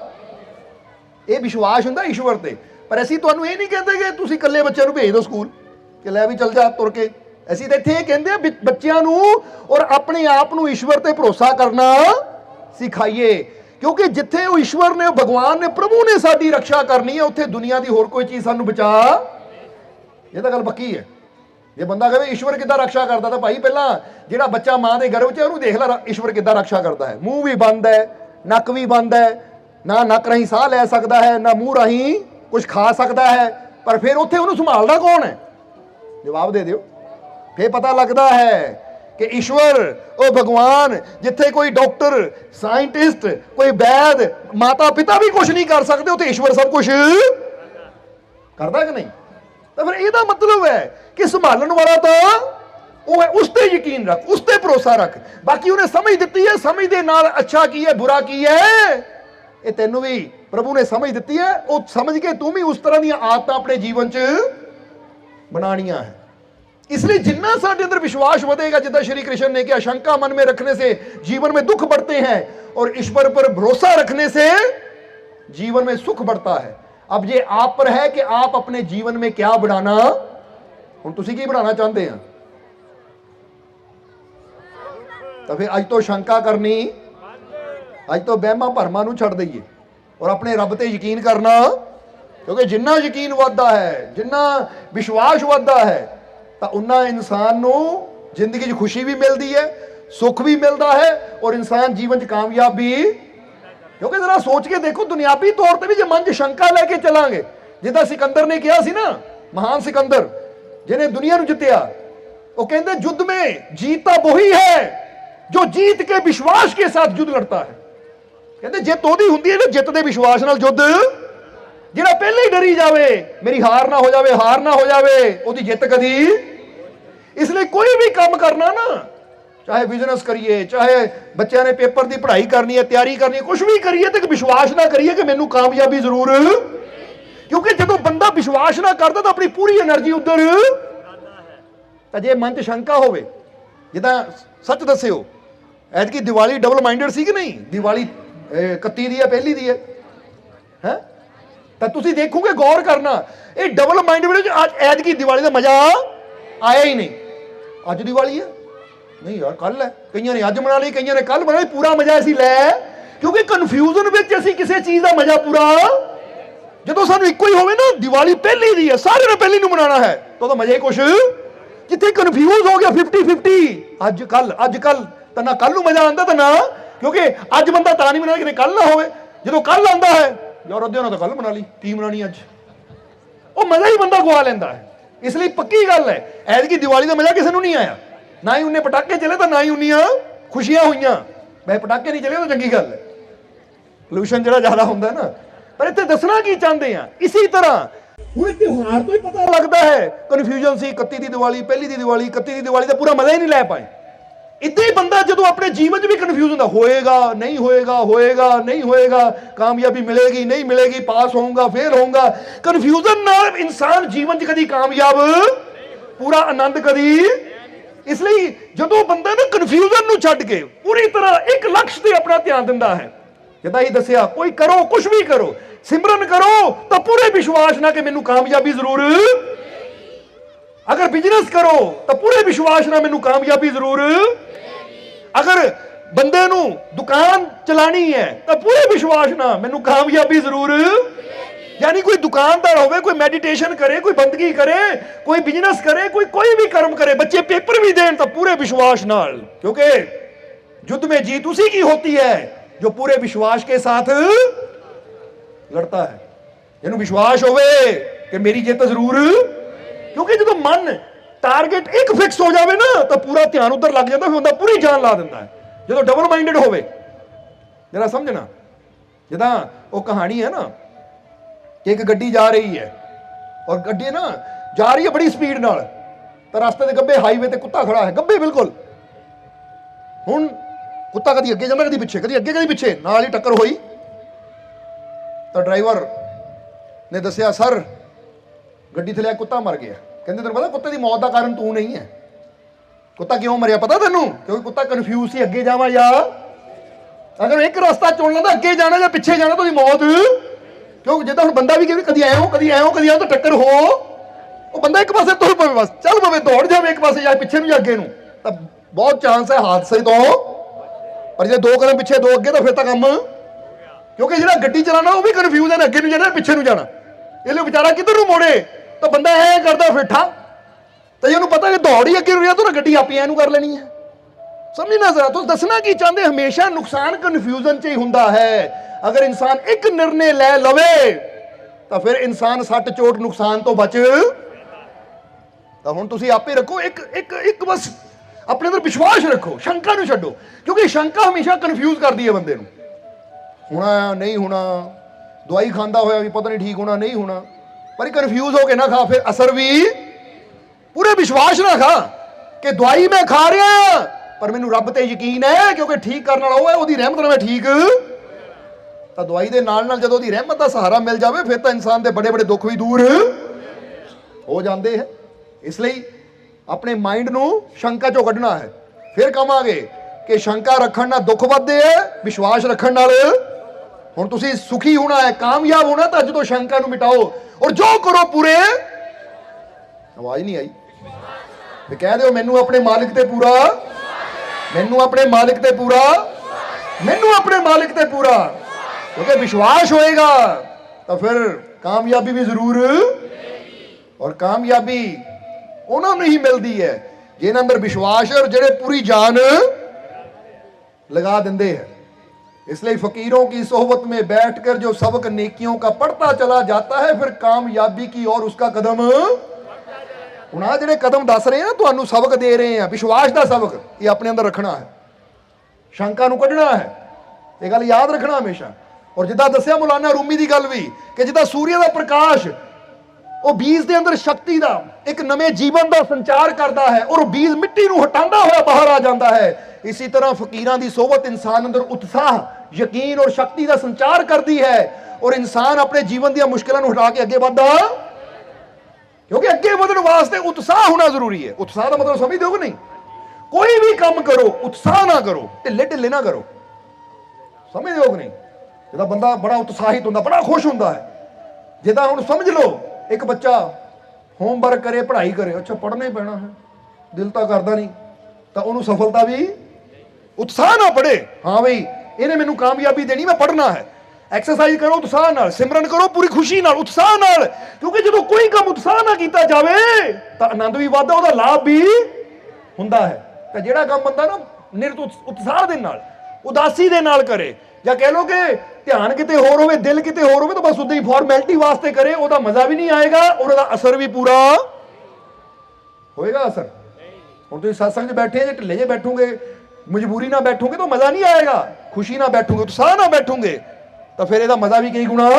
ਇਹ ਵਿਸ਼ਵਾਸ ਹੁੰਦਾ ਈਸ਼ਵਰ ਤੇ। ਪਰ ਅਸੀਂ ਤੁਹਾਨੂੰ ਇਹ ਨਹੀਂ ਕਹਿੰਦੇ ਕਿ ਤੁਸੀਂ ਇਕੱਲੇ ਬੱਚਿਆਂ ਨੂੰ ਭੇਜ ਦਿਓ ਸਕੂਲ, ਕਿ ਲੈ ਵੀ ਚੱਲ ਜਾ ਤੁਰ ਕੇ। ਅਸੀਂ ਤਾਂ ਇੱਥੇ ਇਹ ਕਹਿੰਦੇ ਆ ਵੀ ਬੱਚਿਆਂ ਨੂੰ ਔਰ ਆਪਣੇ ਆਪ ਨੂੰ ਈਸ਼ਵਰ ਤੇ ਭਰੋਸਾ ਕਰਨਾ ਸਿਖਾਈਏ। ਕਿਉਂਕਿ ਜਿੱਥੇ ਉਹ ਈਸ਼ਵਰ ਨੇ, ਉਹ ਭਗਵਾਨ ਨੇ, ਪ੍ਰਭੂ ਨੇ ਸਾਡੀ ਰੱਖਿਆ ਕਰਨੀ ਹੈ, ਉੱਥੇ ਦੁਨੀਆ ਦੀ ਹੋਰ ਕੋਈ ਚੀਜ਼ ਸਾਨੂੰ ਬਚਾ ਇਹ ਤਾਂ ਗੱਲ ਪੱਕੀ ਹੈ। ਜੇ ਬੰਦਾ ਕਹੇ ਈਸ਼ਵਰ ਕਿੱਦਾਂ ਰੱਖਿਆ ਕਰਦਾ, ਤਾਂ ਭਾਈ ਪਹਿਲਾਂ ਜਿਹੜਾ ਬੱਚਾ ਮਾਂ ਦੇ ਗਰਭ 'ਚ ਉਹਨੂੰ ਦੇਖ ਲੈ ਈਸ਼ਵਰ ਕਿੱਦਾਂ ਰੱਖਿਆ ਕਰਦਾ ਹੈ। ਮੂੰਹ ਵੀ ਬੰਦ ਹੈ, ਨੱਕ ਵੀ ਬੰਦ ਹੈ, ਨਾ ਨੱਕ ਰਾਹੀਂ ਸਾਹ ਲੈ ਸਕਦਾ ਹੈ, ਨਾ ਮੂੰਹ ਰਾਹੀਂ ਕੁਝ ਖਾ ਸਕਦਾ ਹੈ, ਪਰ ਫਿਰ ਉੱਥੇ ਉਹਨੂੰ ਸੰਭਾਲਦਾ ਕੌਣ ਹੈ? ਜਵਾਬ ਦੇ ਦਿਓ। ਫੇ ਪਤਾ ਲੱਗਦਾ ਹੈ ਕਿ ਈਸ਼ਵਰ, ਉਹ ਭਗਵਾਨ, ਜਿੱਥੇ ਕੋਈ ਡਾਕਟਰ, ਸਾਇੰਟਿਸਟ, ਕੋਈ ਵੈਦ ਮਾਤਾ ਪਿਤਾ ਵੀ ਕੁਝ ਨਹੀਂ ਕਰ ਸਕਦੇ, ਉੱਥੇ ਈਸ਼ਵਰ ਸਭ ਕੁਝ ਕਰਦਾ ਕਿ ਨਹੀਂ? ਤਾਂ ਫਿਰ ਇਹਦਾ ਮਤਲਬ ਹੈ ਕਿ ਸੰਭਾਲਣ ਵਾਲਾ ਤਾਂ ਉਹ ਹੈ, ਉਸ ਤੇ ਯਕੀਨ ਰੱਖ, ਉਸ ਤੇ ਭਰੋਸਾ ਰੱਖ। ਬਾਕੀ ਉਹਨੇ ਸਮਝ ਦਿੱਤੀ ਹੈ, ਸਮਝ ਦੇ ਨਾਲ ਅੱਛਾ ਕੀ ਹੈ, ਬੁਰਾ ਕੀ ਹੈ, ਇਹ ਤੈਨੂੰ ਵੀ ਪ੍ਰਭੂ ਨੇ ਸਮਝ ਦਿੱਤੀ ਹੈ। ਉਹ ਸਮਝ ਕੇ ਤੂੰ ਵੀ ਉਸ ਤਰ੍ਹਾਂ ਦੀਆਂ ਆਦਤਾਂ ਆਪਣੇ ਜੀਵਨ 'ਚ ਬਣਾਣੀਆਂ ਹੈ। है इसलिए जितना साढ़े अंदर विश्वास बढ़ेगा जितना श्री कृष्ण ने किया शंका मन में रखने से जीवन में दुख बढ़ते हैं और ईश्वर पर भरोसा रखने से जीवन में सुख बढ़ता है अब ये आप पर है कि आप अपने जीवन में क्या बढ़ाना ਹੁਣ ਤੁਸੀਂ ਕੀ ਬਣਾਉਣਾ ਚਾਹੁੰਦੇ ਆ ਤਾਂ ਫਿਰ ਅੱਜ ਤੋਂ ਸ਼ੰਕਾ ਕਰਨੀ ਅੱਜ ਤੋਂ ਵਹਿਮਾਂ ਭਰਮਾਂ ਨੂੰ ਛੱਡ ਦਈਏ ਔਰ ਆਪਣੇ ਰੱਬ ਤੇ ਯਕੀਨ ਕਰਨਾ ਕਿਉਂਕਿ ਜਿੰਨਾ ਯਕੀਨ ਵੱਧਦਾ ਹੈ ਜਿੰਨਾ ਵਿਸ਼ਵਾਸ ਵੱਧਦਾ ਹੈ ਤਾਂ ਉਹਨਾਂ ਇਨਸਾਨ ਨੂੰ ਜ਼ਿੰਦਗੀ 'ਚ ਖੁਸ਼ੀ ਵੀ ਮਿਲਦੀ ਹੈ, ਸੁੱਖ ਵੀ ਮਿਲਦਾ ਹੈ ਔਰ ਇਨਸਾਨ ਜੀਵਨ 'ਚ ਕਾਮਯਾਬ ਵੀ ਕਿਉਂਕਿ ਜ਼ਰਾ ਸੋਚ ਕੇ ਦੇਖੋ, ਦੁਨਿਆਵੀ ਤੌਰ ਤੇ ਵੀ ਜੇ ਮਨ 'ਚ ਸ਼ੰਕਾ ਲੈ ਕੇ ਚਲਾਂਗੇ, ਜਿੱਦਾਂ ਸਿਕੰਦਰ ਨੇ ਕਿਹਾ ਸੀ ਨਾ, ਮਹਾਨ ਸਿਕੰਦਰ, ਜਿਹਨੇ ਦੁਨੀਆ ਨੂੰ ਜਿੱਤਿਆ, ਉਹ ਕਹਿੰਦੇ ਜੁੱਧ ਮੇ ਜੀਤਾ ਵਹੀ ਹੈ, ਜੋ ਜੀਤ ਕੇ ਵਿਸ਼ਵਾਸ ਕੇ ਸਾਥ ਜੁੱਧ ਲੜਦਾ ਹੈ। ਕਹਿੰਦੇ ਜਿੱਤ ਉਹਦੀ ਹੁੰਦੀ ਹੈ ਜੋ ਜਿੱਤ ਦੇ ਵਿਸ਼ਵਾਸ ਨਾਲ ਜੁੱਧ, ਜਿਹੜਾ ਪਹਿਲੇ ਹੀ ਡਰੀ ਜਾਵੇ, ਮੇਰੀ ਹਾਰ ਨਾ ਹੋ ਜਾਵੇ, ਹਾਰ ਨਾ ਹੋ ਜਾਵੇ, ਉਹਦੀ ਜਿੱਤ ਕਦੀ ਇਸ ਲਈ ਕੋਈ ਵੀ ਕੰਮ ਕਰਨਾ ਨਾ, ਚਾਹੇ ਬਿਜ਼ਨਸ ਕਰੀਏ, ਚਾਹੇ ਬੱਚਿਆਂ ਨੇ ਪੇਪਰ ਦੀ ਪੜ੍ਹਾਈ ਕਰਨੀ ਹੈ, ਤਿਆਰੀ ਕਰਨੀ ਹੈ ਕੁਝ ਵੀ ਕਰੀਏ ਤੇ ਵਿਸ਼ਵਾਸ ਨਾ ਕਰੀਏ ਕਿ ਮੈਨੂੰ ਕਾਮਯਾਬੀ ਜ਼ਰੂਰ ਕਿਉਂਕਿ ਜਦੋਂ ਬੰਦਾ ਵਿਸ਼ਵਾਸ ਨਾ ਕਰਦਾ ਤਾਂ ਆਪਣੀ ਪੂਰੀ એનર્ਜੀ ਉਧਰ ਤਾਂ ਜੇ ਮਨ 'ਚ ਸ਼ੰਕਾ ਹੋਵੇ, ਜਿੱਦਾਂ ਸੱਚ ਦੱਸਿਓ, ਐਤਕੀ ਦੀਵਾਲੀ ਡਬਲ ਮਾਈਂਡਡ ਸੀ ਕਿ ਨਹੀਂ? ਦੀਵਾਲੀ 31 ਦੀ ਹੈ, ਪਹਿਲੀ ਦੀ ਹੈ ਹੈ? ਤਾਂ ਤੁਸੀਂ ਦੇਖੋਗੇ ਗੌਰ ਕਰਨਾ, ਇਹ ਡਬਲ ਮਾਈਂਡ ਵਿੱਚ ਅੱਜ ਐਤਕੀ ਦੀਵਾਲੀ ਦਾ ਮਜ਼ਾ ਆਇਆ ਹੀ ਨਹੀਂ। ਅੱਜ ਦੀਵਾਲੀ ਹੈ ਨਹੀਂ ਯਾਰ ਕੱਲ ਹੈ। ਕਈਆਂ ਨੇ ਅੱਜ ਮਨਾ ਲਈ, ਕਈਆਂ ਨੇ ਕੱਲ ਮਨਾ ਲਈ, ਪੂਰਾ ਮਜ਼ਾ ਅਸੀਂ ਲੈ ਕਿਉਂਕਿ ਕਨਫਿਊਜ਼ਨ ਵਿੱਚ ਅਸੀਂ ਕਿਸੇ ਚੀਜ਼ ਦਾ ਮਜ਼ਾ ਪੂਰਾ ਜਦੋਂ ਸਾਨੂੰ ਇੱਕੋ ਹੀ ਹੋਵੇ ਨਾ, ਦੀਵਾਲੀ ਪਹਿਲੀ ਦੀ ਹੈ ਸਾਰੇ ਨੇ ਪਹਿਲੀ ਨੂੰ ਮਨਾਉਣਾ ਹੈ, ਤਾਂ ਉਹਦਾ ਮਜ਼ਾ ਹੀ ਕੁਛ ਜਿੱਥੇ ਕਨਫਿਊਜ਼ ਹੋ ਗਿਆ 50 50 ਅੱਜ ਕੱਲ ਅੱਜ ਕੱਲ ਤਾਂ ਨਾ ਕੱਲ ਨੂੰ ਮਜ਼ਾ ਆਉਂਦਾ, ਤਾਂ ਨਾ, ਕਿਉਂਕਿ ਅੱਜ ਬੰਦਾ ਤਾਂ ਨਹੀਂ ਮਨਾਉਂਦਾ ਕਿ ਕੱਲ ਨਾ ਹੋਵੇ। ਜਦੋਂ ਕੱਲ ਆਉਂਦਾ ਹੈ, ਯਾਰ ਉਹਦੇ ਨਾਲ ਤਾਂ ਕੱਲ ਮਨਾ ਲਈ ਕੀ ਮਨਾਣੀ ਅੱਜ। ਉਹ ਮਜ਼ਾ ਹੀ ਬੰਦਾ ਗਵਾ ਲੈਂਦਾ ਹੈ। ਇਸ ਲਈ ਪੱਕੀ ਗੱਲ ਹੈ, ਐਤਕੀ ਦੀਵਾਲੀ ਦਾ ਮਜ਼ਾ ਕਿਸੇ ਨੂੰ ਨਹੀਂ ਆਇਆ। ਨਾ ਹੀ ਉਹਨੇ ਪਟਾਕੇ ਚਲੇ ਤਾਂ ਨਾ ਹੀ ਉਨੀਆਂ ਖੁਸ਼ੀਆਂ ਹੋਈਆਂ। ਮੈਂ ਪਟਾਕੇ ਨਹੀਂ ਚਲੇ ਤਾਂ ਚੰਗੀ ਗੱਲ ਹੈ। ਪੋਲੂਸ਼ਨ ਜਿਹੜਾ ਜ਼ਿਆਦਾ ਹੁੰਦਾ ਨਾ, ਪਰ ਇੱਥੇ ਦੱਸਣਾ ਕੀ ਚਾਹੁੰਦੇ ਆ? ਇਸੇ ਤਰ੍ਹਾਂ ਹੁਣ ਤਿਉਹਾਰ ਤੋਂ ਹੀ ਪਤਾ ਲੱਗਦਾ ਹੈ ਕਨਫਿਊਜ਼ਨ ਸੀ 31 ਦੀ ਦੀਵਾਲੀ, ਪਹਿਲੀ ਦੀ ਦੀਵਾਲੀ 31 ਦੀ ਦੀਵਾਲੀ ਦਾ ਪੂਰਾ ਮਜ਼ਾ ਹੀ ਨਹੀਂ ਲੈ ਪਾਏ। ਇੱਦਾਂ ਹੀ ਬੰਦਾ ਜਦੋਂ ਆਪਣੇ ਜੀਵਨ 'ਚ ਵੀ ਕਨਫਿਊਜ਼ ਹੁੰਦਾ, ਹੋਏਗਾ, ਨਹੀਂ ਹੋਏਗਾ ਹੋਏਗਾ, ਨਹੀਂ ਹੋਏਗਾ, ਕਾਮਯਾਬੀ ਮਿਲੇਗੀ, ਨਹੀਂ ਮਿਲੇਗੀ, ਪਾਸ ਹੋਊਗਾ ਫੇਲ ਹੋਊਗਾ ਕਨਫਿਊਜ਼ਨ ਨਾਲ ਇਨਸਾਨ ਜੀਵਨ 'ਚ ਕਦੀ ਕਾਮਯਾਬ ਪੂਰਾ ਆਨੰਦ ਕਦੀ ਇਸ ਲਈ ਜਦੋਂ ਬੰਦਾ ਨਾ ਕਨਫਿਊਜ਼ਨ ਨੂੰ ਛੱਡ ਕੇ ਪੂਰੀ ਤਰ੍ਹਾਂ ਇੱਕ ਲਕਸ਼ ਤੇ ਆਪਣਾ ਧਿਆਨ ਦਿੰਦਾ ਹੈ, ਜਿੱਦਾਂ ਹੀ ਦੱਸਿਆ, ਕੋਈ ਕਰੋ ਕੁਝ ਵੀ ਕਰੋ, ਸਿਮਰਨ ਕਰੋ, ਤਾਂ ਪੂਰੇ ਵਿਸ਼ਵਾਸ ਨਾਲ ਕਿ ਮੈਨੂੰ ਕਾਮਯਾਬੀ ਜ਼ਰੂਰ ਅਗਰ ਬਿਜ਼ਨਸ ਕਰੋ ਤਾਂ ਪੂਰੇ ਵਿਸ਼ਵਾਸ ਨਾਲ ਮੈਨੂੰ ਕਾਮਯਾਬੀ ਜ਼ਰੂਰ ਅਗਰ ਬੰਦੇ ਨੂੰ ਦੁਕਾਨ ਚਲਾਣੀ ਹੈ ਤਾਂ ਪੂਰੇ ਵਿਸ਼ਵਾਸ ਨਾਲ ਮੈਨੂੰ ਕਾਮਯਾਬੀ ਜ਼ਰੂਰ ਯਾਨੀ ਕੋਈ ਦੁਕਾਨਦਾਰ ਹੋਵੇ ਕੋਈ ਮੈਡੀਟੇਸ਼ਨ ਕਰੇ ਕੋਈ ਬੰਦਗੀ ਕਰੇ ਕੋਈ ਬਿਜ਼ਨਸ ਕਰੇ ਕੋਈ ਕੋਈ ਵੀ ਕਰਮ ਕਰੇ ਬੱਚੇ ਪੇਪਰ ਵੀ ਦੇਣ ਤਾਂ ਪੂਰੇ ਵਿਸ਼ਵਾਸ ਨਾਲ ਕਿਉਂਕਿ युद्ध में जीत उसी की होती है जो पूरे विश्वास के साथ ਲੜਦਾ ਹੈ ਇਹਨੂੰ ਵਿਸ਼ਵਾਸ ਹੋਵੇ ਕਿ ਮੇਰੀ ਜਿੱਤ ਜ਼ਰੂਰ ਕਿਉਂਕਿ ਜਦੋਂ ਮਨ ਟਾਰਗੇਟ ਇੱਕ ਫਿਕਸ ਹੋ ਜਾਵੇ ਨਾ, ਤਾਂ ਪੂਰਾ ਧਿਆਨ ਉਧਰ ਲੱਗ ਜਾਂਦਾ, ਫਿਰ ਬੰਦਾ ਪੂਰੀ ਜਾਨ ਲਾ ਦਿੰਦਾ ਹੈ। ਜਦੋਂ ਡਬਲ ਮਾਈਂਡਡ ਹੋਵੇ, ਜਰਾ ਸਮਝਣਾ। ਜਿੱਦਾਂ ਉਹ ਕਹਾਣੀ ਹੈ ਨਾ, ਕਿ ਇੱਕ ਗੱਡੀ ਜਾ ਰਹੀ ਹੈ, ਔਰ ਗੱਡੀ ਨਾ ਜਾ ਰਹੀ ਹੈ ਬੜੀ ਸਪੀਡ ਨਾਲ, ਤਾਂ ਰਸਤੇ ਦੇ ਗੱਬੇ ਹਾਈਵੇ ਤੇ ਕੁੱਤਾ ਖੜਾ ਹੈ, ਗੱਬੇ ਬਿਲਕੁਲ। ਹੁਣ ਕੁੱਤਾ ਕਦੀ ਅੱਗੇ ਜਾਂਦਾ, ਕਦੀ ਪਿੱਛੇ, ਕਦੀ ਅੱਗੇ, ਕਦੀ ਪਿੱਛੇ, ਨਾਲ ਹੀ ਟੱਕਰ ਹੋਈ। ਤਾਂ ਡਰਾਈਵਰ ਨੇ ਦੱਸਿਆ, ਸਰ ਗੱਡੀ ਥੱਲੇ ਕੁੱਤਾ ਮਰ ਗਿਆ। ਕਹਿੰਦੇ, ਤੈਨੂੰ ਪਤਾ, ਕੁੱਤੇ ਦੀ ਮੌਤ ਦਾ ਕਾਰਨ ਤੂੰ ਨਹੀਂ ਹੈ। ਕੁੱਤਾ ਕਿਉਂ ਮਰਿਆ? ਪਤਾ ਤੈਨੂੰ? ਕਿਉਂਕਿ ਕੁੱਤਾ ਕਨਫਿਊਜ਼ ਸੀ, ਅੱਗੇ ਜਾਵਾਂ ਜਾਂ ਅਗਰ ਇੱਕ ਰਸਤਾ ਚੁਣ ਲੈਂਦਾ, ਅੱਗੇ ਜਾਣਾ ਜਾਂ ਪਿੱਛੇ ਜਾਣਾ ਤਾਂ ਉਹਦੀ ਮੌਤ। ਕਿਉਂਕਿ ਜਿੱਦਾਂ ਹੁਣ ਬੰਦਾ ਵੀ ਕਹੇ ਕਦੀ ਐਂ ਹੋ, ਕਦੀ ਐਂ ਹੋ, ਕਦੀ ਐਂ ਤਾਂ ਟੱਕਰ ਹੋ। ਉਹ ਬੰਦਾ ਇੱਕ ਪਾਸੇ ਤੁਰ ਪਵੇ ਬਸ। ਚੱਲ ਪਵੇ, ਦੌੜ ਜਾਵੇ ਇੱਕ ਪਾਸੇ ਜਾਂ ਪਿੱਛੇ ਨੂੰ ਜਾਂ ਅੱਗੇ ਨੂੰ। ਤਾਂ ਬਹੁਤ ਚਾਂਸ ਹੈ ਹਾਦਸੇ ਤੋਂ। ਪਰ ਜੇ ਦੋ ਕਦਮ ਪਿੱਛੇ, ਦੋ ਅੱਗੇ, ਤਾਂ ਫਿਰ ਤਾਂ ਕੰਮ। ਕਿਉਂਕਿ ਜਿਹੜਾ ਗੱਡੀ ਚਲਾਉਣਾ, ਉਹ ਵੀ ਕਨਫਿਊਜ਼ ਹੈ ਅੱਗੇ ਨੂੰ ਜਾਣਾ ਪਿੱਛੇ ਨੂੰ ਜਾਣਾ। ਇਹ ਲਈ ਵਿਚਾਰਾ ਕਿੱਧਰ ਨੂੰ ਮੋੜੇ? ਤਾਂ ਬੰਦਾ ਐ ਕਰਦਾ ਫਿੱਠਾ। ਤੇ ਜੇ ਉਹਨੂੰ ਪਤਾ ਕਿ ਦੌੜ ਹੀ ਅੱਗੇ ਨੂੰ ਰਿਹਾ, ਤਾਂ ਉਹਨੇ ਗੱਡੀ ਆਪੇ ਐਨੂੰ ਕਰ ਲੈਣੀ ਹੈ। ਸਮਝਣਾ ਜ਼ਰਾ, ਤੁਸੀਂ ਦੱਸਣਾ ਕੀ ਚਾਹੁੰਦੇ? ਹਮੇਸ਼ਾ ਨੁਕਸਾਨ ਕਨਫਿਊਜ਼ਨ 'ਚ ਹੀ ਹੁੰਦਾ ਹੈ। ਅਗਰ ਇਨਸਾਨ ਇੱਕ ਨਿਰਣੇ ਲੈ ਲਵੇ, ਤਾਂ ਫਿਰ ਇਨਸਾਨ ਸੱਟ ਚੋਟ ਨੁਕਸਾਨ ਤੋਂ ਬਚ। ਤਾਂ ਹੁਣ ਤੁਸੀਂ ਆਪੇ ਰੱਖੋ, ਇੱਕ ਇੱਕ ਇੱਕ ਬਸ ਆਪਣੇ ਅੰਦਰ ਵਿਸ਼ਵਾਸ ਰੱਖੋ, ਸ਼ੰਕਾ ਨੂੰ ਛੱਡੋ। ਕਿਉਂਕਿ ਸ਼ੰਕਾ ਹਮੇਸ਼ਾ ਕਨਫਿਊਜ਼ ਕਰਦੀ ਹੈ ਬੰਦੇ ਨੂੰ। ਹੋਣਾ, ਨਹੀਂ ਹੋਣਾ, ਦਵਾਈ ਖਾਂਦਾ ਹੋਇਆ ਵੀ ਪਤਾ ਨਹੀਂ ਠੀਕ ਹੋਣਾ, ਨਹੀਂ ਹੋਣਾ। ਪਰ ਕਨਫਿਊਜ਼ ਹੋ ਕੇ ਨਾ ਖਾ, ਫਿਰ ਅਸਰ ਵੀ ਪੂਰੇ ਵਿਸ਼ਵਾਸ ਨਾਲ ਖਾ ਕਿ ਦਵਾਈ ਮੈਂ ਖਾ ਰਿਹਾ ਪਰ ਮੈਨੂੰ ਰੱਬ ਤੇ ਯਕੀਨ ਹੈ ਕਿਉਂਕਿ ਠੀਕ ਕਰਨ ਵਾਲਾ ਉਹ ਹੈ, ਉਹਦੀ ਰਹਿਮਤ ਨਾਲ ਮੈਂ ਠੀਕ। ਤਾਂ ਦਵਾਈ ਦੇ ਨਾਲ ਨਾਲ ਜਦੋਂ ਉਹਦੀ ਰਹਿਮਤ ਦਾ ਸਹਾਰਾ ਮਿਲ ਜਾਵੇ, ਫਿਰ ਤਾਂ ਇਨਸਾਨ ਦੇ ਬੜੇ ਬੜੇ ਦੁੱਖ ਵੀ ਦੂਰ ਹੋ ਜਾਂਦੇ ਹੈ। ਇਸ ਲਈ ਆਪਣੇ ਮਾਈਂਡ ਨੂੰ ਸ਼ੰਕਾ ਚੋਂ ਕੱਢਣਾ ਹੈ। ਫਿਰ ਕਵਾਂਗੇ ਕਿ ਸ਼ੰਕਾ ਰੱਖਣ ਨਾਲ ਦੁੱਖ ਵੱਧਦੇ ਹੈ, ਵਿਸ਼ਵਾਸ ਰੱਖਣ ਨਾਲ ਹੁਣ ਤੁਸੀਂ ਸੁਖੀ ਹੋਣਾ ਹੈ, ਕਾਮਯਾਬ ਹੋਣਾ ਤਾਂ ਅੱਜ ਤੋਂ ਸ਼ੰਕਾ ਨੂੰ ਮਿਟਾਓ। ਔਰ ਜੋ ਕਰੋ ਪੂਰੇ, ਆਵਾਜ਼ ਨਹੀਂ ਆਈ। ਤੇ ਕਹਿ ਦਿਓ, ਮੈਨੂੰ ਆਪਣੇ ਮਾਲਕ ਤੇ ਪੂਰਾ। ਮੈਨੂੰ ਆਪਣੇ ਮਾਲਕ ਤੇ ਪੂਰਾ। ਮੈਨੂੰ ਆਪਣੇ ਮਾਲਕ ਤੇ ਪੂਰਾ। ਕਿਉਂਕਿ ਵਿਸ਼ਵਾਸ ਹੋਏਗਾ, ਤਾਂ ਫਿਰ ਕਾਮਯਾਬੀ ਵੀ ਜ਼ਰੂਰ ਔਰ ਕਾਮਯਾਬੀ ਉਹਨਾਂ ਨੂੰ ਹੀ ਮਿਲਦੀ ਹੈ ਜਿਹਨਾਂ ਅੰਦਰ ਵਿਸ਼ਵਾਸ ਔਰ ਜਿਹੜੇ ਪੂਰੀ ਜਾਨ ਲਗਾ ਦਿੰਦੇ ਹੈ। इसलिए फकीरों की सोहबत में बैठकर जो सबक नेकियों का पढ़ता चला जाता है फिर कामयाबी की और उसका कदम ਹੁਣ ਆ ਜਿਹੜੇ ਕਦਮ ਦੱਸ ਰਹੇ ਆ ਤੁਹਾਨੂੰ ਸਬਕ ਦੇ ਰਹੇ ਆ ਵਿਸ਼ਵਾਸ ਦਾ ਸਬਕ ਇਹ ਆਪਣੇ ਅੰਦਰ ਰੱਖਣਾ ਹੈ ਸ਼ੰਕਾ ਨੂੰ ਕੱਢਣਾ ਹੈ ਇਹ ਗੱਲ ਯਾਦ ਰੱਖਣਾ ਹਮੇਸ਼ਾ ਔਰ ਜਿੱਦਾਂ ਦੱਸਿਆ ਮੌਲਾਨਾ ਰੂਮੀ ਦੀ ਗੱਲ ਵੀ ਕਿ ਜਿੱਦਾਂ ਸੂਰਜ ਦਾ ਪ੍ਰਕਾਸ਼ ਉਹ ਬੀਜ ਦੇ ਅੰਦਰ ਸ਼ਕਤੀ ਦਾ ਇੱਕ ਨਵੇਂ ਜੀਵਨ ਦਾ ਸੰਚਾਰ ਕਰਦਾ ਹੈ ਔਰ ਉਹ ਬੀਜ ਮਿੱਟੀ ਨੂੰ ਹਟਾਉਂਦਾ ਹੋਇਆ ਬਾਹਰ ਆ ਜਾਂਦਾ ਹੈ। ਇਸੇ ਤਰ੍ਹਾਂ ਫਕੀਰਾਂ ਦੀ ਸੋਬਤ ਇਨਸਾਨ ਅੰਦਰ ਉਤਸ਼ਾਹ, ਯਕੀਨ ਔਰ ਸ਼ਕਤੀ ਦਾ ਸੰਚਾਰ ਕਰਦੀ ਹੈ ਔਰ ਇਨਸਾਨ ਆਪਣੇ ਜੀਵਨ ਦੀਆਂ ਮੁਸ਼ਕਲਾਂ ਨੂੰ ਹਟਾ ਕੇ ਅੱਗੇ ਵਧਦਾ। ਕਿਉਂਕਿ ਅੱਗੇ ਵਧਣ ਵਾਸਤੇ ਉਤਸ਼ਾਹ ਹੋਣਾ ਜ਼ਰੂਰੀ ਹੈ। ਉਤਸ਼ਾਹ ਦਾ ਮਤਲਬ ਸਮਝਦੇ ਹੋ ਕਿ ਨਹੀਂ? ਕੋਈ ਵੀ ਕੰਮ ਕਰੋ, ਉਤਸ਼ਾਹ ਨਾ ਕਰੋ, ਢਿੱਲੇ ਢਿੱਲੇ ਨਾ ਕਰੋ। ਸਮਝਦੇ ਹੋ ਕਿ ਨਹੀਂ? ਜਿਹਦਾ ਬੰਦਾ ਬੜਾ ਉਤਸ਼ਾਹਿਤ ਹੁੰਦਾ, ਬੜਾ ਖੁਸ਼ ਹੁੰਦਾ ਹੈ। ਜਿੱਦਾਂ ਹੁਣ ਸਮਝ ਲਓ ਇੱਕ ਬੱਚਾ ਹੋਮਵਰਕ ਕਰੇ, ਪੜ੍ਹਾਈ ਕਰੇ, ਅੱਛਾ, ਪੜ੍ਹਨਾ ਹੀ ਪੈਣਾ ਹੈ। ਦਿਲ ਤਾਂ ਕਰਦਾ ਨਹੀਂ। ਤਾਂ ਉਹਨੂੰ ਸਫਲਤਾ ਵੀ ਉਤਸ਼ਾਹ ਨਾਲ ਪੜ੍ਹੇ। ਹਾਂ ਬਈ, ਇਹਨੇ ਮੈਨੂੰ ਕਾਮਯਾਬੀ ਦੇਣੀ, ਮੈਂ ਪੜ੍ਹਨਾ ਹੈ। ਐਕਸਰਸਾਈਜ਼ ਕਰੋ, ਉਤਸ਼ਾਹ ਨਾਲ। ਸਿਮਰਨ ਕਰੋ, ਪੂਰੀ ਖੁਸ਼ੀ ਨਾਲ, ਉਤਸ਼ਾਹ ਨਾਲ। ਕਿਉਂਕਿ ਜਦੋਂ ਕੋਈ ਕੰਮ ਉਤਸ਼ਾਹ ਨਾਲ ਕੀਤਾ ਜਾਵੇ, ਤਾਂ ਆਨੰਦ ਵੀ ਵੱਧਦਾ, ਉਹਦਾ ਲਾਭ ਵੀ ਹੁੰਦਾ ਹੈ। ਤਾਂ ਜਿਹੜਾ ਕੰਮ ਬੰਦਾ ਨਾ ਨਿਰਤ ਉਤਸ਼ਾਹ ਦੇ ਨਾਲ, ਉਦਾਸੀ ਦੇ ਨਾਲ ਕਰੇ, ਜਾਂ ਕਹਿ ਲੋ ਕਿ ਧਿਆਨ ਕਿਤੇ ਹੋਰ ਹੋਵੇ, ਦਿਲ ਕਿਤੇ ਹੋਰ ਹੋਵੇ ਤਾਂ ਬਸ ਉਦਾਂ ਹੀ ਫਾਰਮੈਲਿਟੀ ਵਾਸਤੇ ਕਰੇ, ਉਹਦਾ ਮਜ਼ਾ ਵੀ ਨਹੀਂ ਆਏਗਾ ਔਰ ਉਹਦਾ ਅਸਰ ਵੀ ਪੂਰਾ ਹੋਏਗਾ ਅਸਰ। ਹੁਣ ਤੁਸੀਂ ਸਤਸੰਗ 'ਚ ਬੈਠੇ ਜੇ ਢਿੱਲੇ ਜੇ ਬੈਠੋਗੇ, ਮਜਬੂਰੀ ਨਾਲ ਬੈਠੋਗੇ ਤਾਂ ਮਜ਼ਾ ਨਹੀਂ ਆਏਗਾ। ਖੁਸ਼ੀ ਨਾਲ ਬੈਠੋਗੇ, ਉਤਸ਼ਾਹ ਨਾਲ ਬੈਠੋਗੇ, ਤਾਂ ਫਿਰ ਇਹਦਾ ਮਜ਼ਾ ਵੀ ਕਈ ਗੁਣਾ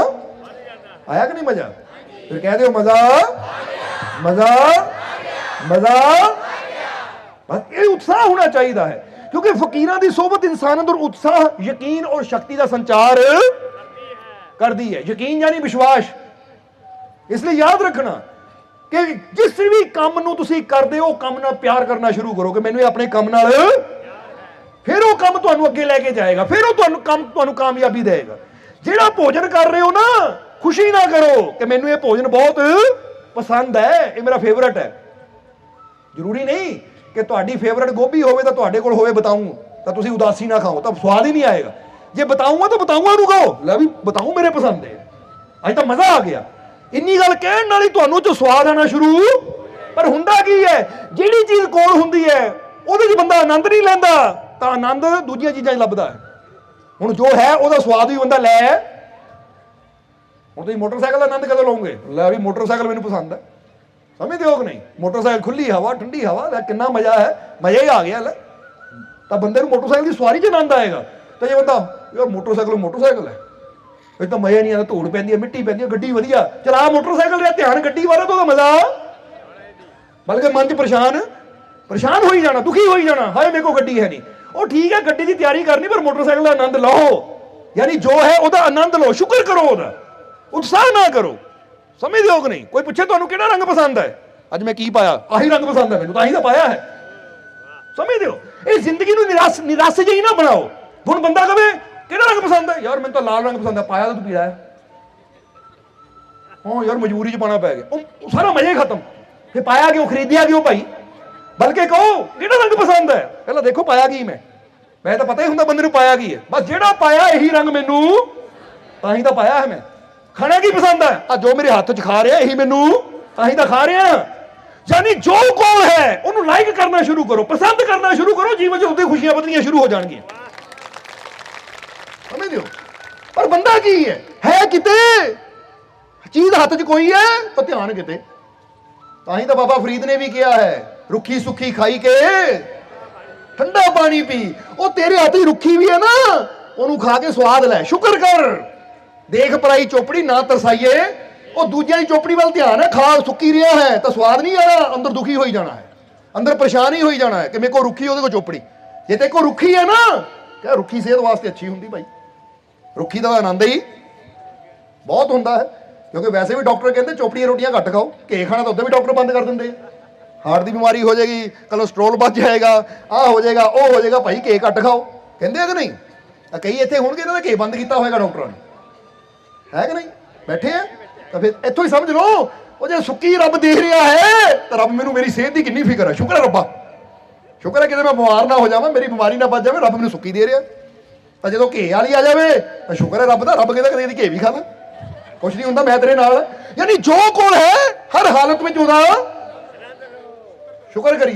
ਆਇਆ ਕਿ ਨਹੀਂ ਮਜ਼ਾ? ਫਿਰ ਕਹਿ ਦਿਓ ਮਜ਼ਾ ਮਜ਼ਾ ਮਜ਼ਾ। ਬਸ ਇਹ ਉਤਸ਼ਾਹ ਹੋਣਾ ਚਾਹੀਦਾ ਹੈ। ਕਿਉਂਕਿ ਫਕੀਰਾਂ ਦੀ ਸੋਬਤ ਇਨਸਾਨ ਅੰਦਰ ਉਤਸ਼ਾਹ, ਯਕੀਨ ਔਰ ਸ਼ਕਤੀ ਦਾ ਸੰਚਾਰ ਕਰਦੀ ਹੈ। ਯਕੀਨ ਯਾਨੀ ਵਿਸ਼ਵਾਸ। ਇਸ ਲਈ ਯਾਦ ਰੱਖਣਾ ਕਿ ਜਿਸ ਵੀ ਕੰਮ ਨੂੰ ਤੁਸੀਂ ਕਰਦੇ ਹੋ ਕੰਮ ਨਾਲ ਪਿਆਰ ਕਰਨਾ ਸ਼ੁਰੂ ਕਰੋ ਕਿ ਮੈਨੂੰ ਇਹ ਆਪਣੇ ਕੰਮ ਨਾਲ ਫਿਰ ਉਹ ਕੰਮ ਤੁਹਾਨੂੰ ਅੱਗੇ ਲੈ ਕੇ ਜਾਏਗਾ, ਫਿਰ ਉਹ ਤੁਹਾਨੂੰ ਕੰਮ ਤੁਹਾਨੂੰ ਕਾਮਯਾਬੀ ਦੇਵੇਗਾ। ਜਿਹੜਾ ਭੋਜਨ ਕਰ ਰਹੇ ਹੋ ਨਾ, ਖੁਸ਼ੀ ਨਾ ਕਰੋ ਕਿ ਮੈਨੂੰ ਇਹ ਭੋਜਨ ਬਹੁਤ ਪਸੰਦ ਹੈ, ਇਹ ਮੇਰਾ ਫੇਵਰਟ ਹੈ। ਜ਼ਰੂਰੀ ਨਹੀਂ ਕਿ ਤੁਹਾਡੀ ਫੇਵਰਟ ਗੋਭੀ ਹੋਵੇ ਤਾਂ ਤੁਹਾਡੇ ਕੋਲ ਹੋਵੇ, ਬਤਾਊਂ। ਤਾਂ ਤੁਸੀਂ ਉਦਾਸੀ ਨਾ ਖਾਓ, ਤਾਂ ਸਵਾਦ ਹੀ ਨਹੀਂ ਆਏਗਾ। ਜੇ ਬਤਾਊਂਗਾ ਤਾਂ ਬਤਾਊਂਗਾ ਨੂੰ ਕਹੋ, ਲੈ ਵੀ ਬਤਾਊਂ ਮੇਰੇ ਪਸੰਦ ਹੈ। ਅੱਜ ਤਾਂ ਮਜ਼ਾ ਆ ਗਿਆ। ਇੰਨੀ ਗੱਲ ਕਹਿਣ ਨਾਲ ਹੀ ਤੁਹਾਨੂੰ ਚ ਸਵਾਦ ਆਣਾ ਸ਼ੁਰੂ। ਪਰ ਹੁੰਦਾ ਕੀ ਹੈ, ਜਿਹੜੀ ਚੀਜ਼ ਕੋਲ ਹੁੰਦੀ ਹੈ, ਉਹਦੇ 'ਚ ਬੰਦਾ ਆਨੰਦ ਨਹੀਂ ਲੈਂਦਾ। ਤਾਂ ਆਨੰਦ ਦੂਜੀਆਂ ਚੀਜ਼ਾਂ 'ਚ ਲੱਭਦਾ ਹੈ। ਹੁਣ ਜੋ ਹੈ, ਉਹਦਾ ਸਵਾਦ ਵੀ ਬੰਦਾ ਲੈ। ਹੁਣ ਤੁਸੀਂ ਮੋਟਰਸਾਈਕਲ ਦਾ ਆਨੰਦ ਕਦੋਂ ਲਓਗੇ? ਲੈ ਵੀ ਮੋਟਰਸਾਈਕਲ ਮੈਨੂੰ ਪਸੰਦ ਹੈ। ਸਮਝਦੇ ਹੋ ਕਿ ਨਹੀਂ? ਮੋਟਰਸਾਈਕਲ ਖੁੱਲੀ ਹਵਾ, ਠੰਡੀ ਹਵਾ, ਲੈ ਕਿੰਨਾ ਮਜ਼ਾ ਹੈ। ਮਜ਼ਾ ਹੀ ਆ ਗਿਆ, ਲੈ। ਤਾਂ ਬੰਦੇ ਨੂੰ ਮੋਟਰਸਾਈਕਲ ਦੀ ਸਵਾਰੀ 'ਚ ਆਨੰਦ ਆਏਗਾ। ਤਾਂ ਜੇ ਬੰਦਾ, ਯਾਰ ਮੋਟਰਸਾਈਕਲ ਮੋਟਰਸਾਈਕਲ ਹੈ। ਇਹ ਤਾਂ ਮਜ਼ਾ ਨਹੀਂ ਆਉਂਦਾ, ਧੂੜ ਪੈਂਦੀ ਹੈ, ਮਿੱਟੀ ਪੈਂਦੀ ਹੈ, ਗੱਡੀ ਵਧੀਆ। ਚਲਾ ਮੋਟਰਸਾਈਕਲ ਰਿਹਾ ਧਿਆਨ, ਗੱਡੀ ਵਾਲਾ ਤੋਂ ਉਹਦਾ ਮਜ਼ਾ। ਬਲਕਿ ਮਨ ਚ ਪਰੇਸ਼ਾਨ ਪਰੇਸ਼ਾਨ ਹੋਈ ਜਾਣਾ, ਦੁਖੀ ਹੋਈ ਜਾਣਾ। ਹਾਏ, ਮੇਰੇ ਕੋ ਗੱਡੀ ਹੈ ਨਹੀਂ। ਉਹ ਠੀਕ ਹੈ, ਗੱਡੀ ਦੀ ਤਿਆਰੀ ਕਰਨੀ, ਪਰ ਮੋਟਰਸਾਈਕਲ ਦਾ ਆਨੰਦ ਲਓ। ਯਾਨੀ ਜੋ ਹੈ, ਉਹਦਾ ਆਨੰਦ ਲਓ। ਸ਼ੁਕਰ ਕਰੋ ਉਹਦਾ। ਉਤਸ਼ਾਹ ਨਾ ਕਰੋ। ਸਮਝਦੇ ਹੋ ਕਿ ਨਹੀਂ। ਕੋਈ ਪੁੱਛੇ ਤੁਹਾਨੂੰ ਕਿਹੜਾ ਰੰਗ ਪਸੰਦ ਹੈ? ਅੱਜ ਮੈਂ ਕੀ ਪਾਇਆ? ਆਹੀ ਰੰਗ ਪਸੰਦ ਹੈ ਮੈਨੂੰ, ਤਾਂ ਆਹੀ ਤਾਂ ਪਾਇਆ ਹੈ। ਸਮਝਦੇ ਹੋ ਇਹ ਜ਼ਿੰਦਗੀ ਨੂੰ ਨਿਰਾਸ਼ ਨਿਰਾਸ਼ ਜਿਹੀ ਨਾ ਬਣਾਓ। ਹੁਣ ਬੰਦਾ ਕਵੇ, ਕਿਹੜਾ ਰੰਗ ਪਸੰਦ ਹੈ? ਯਾਰ ਮੈਨੂੰ ਤਾਂ ਲਾਲ ਰੰਗ ਪਸੰਦ ਹੈ, ਪਾਇਆ ਤਾਂ ਤੂੰ ਪੀਲਾ ਹੈ। ਹਾਂ ਯਾਰ, ਮਜਬੂਰੀ 'ਚ ਪਾਣਾ ਪੈ ਗਿਆ। ਉਹ ਸਾਰਾ ਮਜ਼ੇ ਖਤਮ। ਫੇ ਪਾਇਆ ਕਿਉਂ? ਖਰੀਦਿਆ ਕਿਉਂ ਭਾਈ? ਬਲਕਿ ਕਹੋ, ਕਿਹੜਾ ਰੰਗ ਪਸੰਦ ਹੈ? ਪਹਿਲਾਂ ਦੇਖੋ ਪਾਇਆ ਕੀ ਮੈਂ। ਮੈਂ ਤਾਂ ਪਤਾ ਹੀ ਹੁੰਦਾ ਬੰਦੇ ਨੂੰ ਪਾਇਆ ਕੀ ਹੈ। ਬਸ ਜਿਹੜਾ ਪਾਇਆ ਇਹੀ ਰੰਗ ਮੈਨੂੰ, ਤਾਂ ਹੀ ਤਾਂ ਪਾਇਆ ਹੈ ਮੈਂ। ਖਾਣਾ ਕੀ ਪਸੰਦ ਹੈ? ਆ ਜੋ ਮੇਰੇ ਹੱਥ 'ਚ ਖਾ ਰਿਹਾ, ਇਹੀ ਮੈਨੂੰ ਅਸੀਂ ਤਾਂ ਖਾ ਰਿਹਾ। ਯਾਨੀ ਜੋ ਕੋਲ ਹੈ, ਉਹਨੂੰ ਲਾਈਕ ਕਰਨਾ ਸ਼ੁਰੂ ਕਰੋ, ਪਸੰਦ ਕਰਨਾ ਸ਼ੁਰੂ ਕਰੋ, ਜੀਵਨ 'ਚ ਉਹਦੇ ਖੁਸ਼ੀਆਂ ਵਧਣੀਆਂ ਸ਼ੁਰੂ ਹੋ ਜਾਣਗੀਆਂ। ਸਮਝਦੇ ਹੋ? ਪਰ ਬੰਦਾ ਕੀ ਹੈ? ਹੈ ਕਿਤੇ? ਚੀਜ਼ ਹੱਥ 'ਚ ਕੋਈ ਹੈ? ਤਾਂ ਧਿਆਨ ਕਿਤੇ। ਤਾਂ ਹੀ ਤਾਂ ਬਾਬਾ ਫਰੀਦ ਨੇ ਵੀ ਕਿਹਾ ਹੈ, ਰੁੱਖੀ ਸੁੱਖੀ ਖਾਈ ਕੇ, ਠੰਡਾ ਪਾਣੀ ਪੀ। ਉਹ ਤੇਰੇ ਹੱਥ 'ਚ ਰੁੱਖੀ ਵੀ ਹੈ ਨਾ, ਉਹਨੂੰ ਖਾ ਕੇ ਸਵਾਦ ਲੈ। ਸ਼ੁਕਰ ਕਰ। ਦੇਖ ਪਰਾਈ ਚੋਪੜੀ ਨਾ ਤਰਸਾਈਏ, ਉਹ ਦੂਜਿਆਂ ਦੀ ਚੋਪੜੀ ਵੱਲ ਧਿਆਨ ਹੈ ਖਾ ਸੁੱਕੀ ਰਿਹਾ ਹੈ, ਤਾਂ ਸਵਾਦ ਨਹੀਂ ਆਣਾ, ਅੰਦਰ ਦੁਖੀ ਹੋਈ ਜਾਣਾ ਹੈ, ਅੰਦਰ ਪਰੇਸ਼ਾਨ ਹੀ ਹੋਈ ਜਾਣਾ ਹੈ ਕਿ ਮੇਰੇ ਕੋ ਰੁੱਖੀ ਉਹਦੇ ਕੋ ਚੋਪੜੀ? ਜੇ ਤੇ ਕੋ ਰੁੱਖੀ ਹੈ ਨਾ, ਕਿਆ ਰੁੱਖੀ ਸਿਹਤ ਵਾਸਤੇ ਅੱਛੀ ਹੁੰਦੀ ਭਾਈ? ਰੁੱਖੀ ਦਾ ਆਨੰਦ ਹੀ ਬਹੁਤ ਹੁੰਦਾ ਹੈ, ਕਿਉਂਕਿ ਵੈਸੇ ਵੀ ਡਾਕਟਰ ਕਹਿੰਦੇ ਚੋਪੜੀਆਂ ਰੋਟੀਆਂ ਘੱਟ ਖਾਓ, ਘੇ ਖਾਣਾ ਤਾਂ ਉਦੋਂ ਵੀ ਡਾਕਟਰ ਬੰਦ ਕਰ ਦਿੰਦੇ ਆ। ਹਾਰਟ ਦੀ ਬਿਮਾਰੀ ਹੋ ਜਾਏਗੀ, ਕੋਲੇਸਟ੍ਰੋਲ ਵੱਧ ਜਾਏਗਾ, ਆਹ ਹੋ ਜਾਏਗਾ, ਉਹ ਹੋ ਜਾਏਗਾ, ਭਾਈ ਘੇ ਘੱਟ ਖਾਓ। ਕਹਿੰਦੇ ਆ ਕਿ ਨਹੀਂ? ਆ ਕਈ ਇੱਥੇ ਹੋਣਗੇ, ਇਹਨਾਂ ਦਾ ਘੇ ਬੰਦ ਕੀਤਾ ਹੋਏਗਾ ਡਾਕਟਰਾਂ ਨੇ। ਹੈ ਕਿ ਨਹੀਂ? ਬੈਠੇ ਆ? ਤਾਂ ਫਿਰ ਇੱਥੋਂ ਹੀ ਸਮਝ ਲਓ, ਉਹ ਜੇ ਸੁੱਕੀ ਰੱਬ ਦੇਖ ਰਿਹਾ ਹੈ, ਤਾਂ ਰੱਬ ਮੈਨੂੰ ਮੇਰੀ ਸਿਹਤ ਦੀ ਕਿੰਨੀ ਫਿਕਰ ਹੈ। ਸ਼ੁਕਰ ਹੈ ਰੱਬਾ। ਸ਼ੁਕਰ ਹੈ ਕਿਤੇ ਮੈਂ ਬਿਮਾਰ ਨਾ ਹੋ ਜਾਵਾਂ, ਮੇਰੀ ਬਿਮਾਰੀ ਨਾ ਵੱਜ ਜਾਵੇ, ਰੱਬ ਮੈਨੂੰ ਸੁੱਕੀ ਦੇ ਰਿਹਾ। ਤਾਂ ਜਦੋਂ ਘੇ ਵਾਲੀ ਆ ਜਾਵੇ, ਤਾਂ ਸ਼ੁਕਰ ਹੈ ਰੱਬ ਦਾ, ਰੱਬ ਕਹਿੰਦਾ ਕਦੇ ਇਹਦੀ ਘੇ ਵੀ ਖਾ ਲੈ। ਕੁਛ ਨਹੀਂ ਹੁੰਦਾ, ਮੈਂ ਤੇਰੇ ਨਾਲ। ਯਾਨੀ ਜੋ ਕੋਲ ਹੈ, ਹਰ ਹਾਲਤ ਵਿੱਚ ਉਹਦਾ ਸ਼ੁਕਰ ਕਰੀਏ।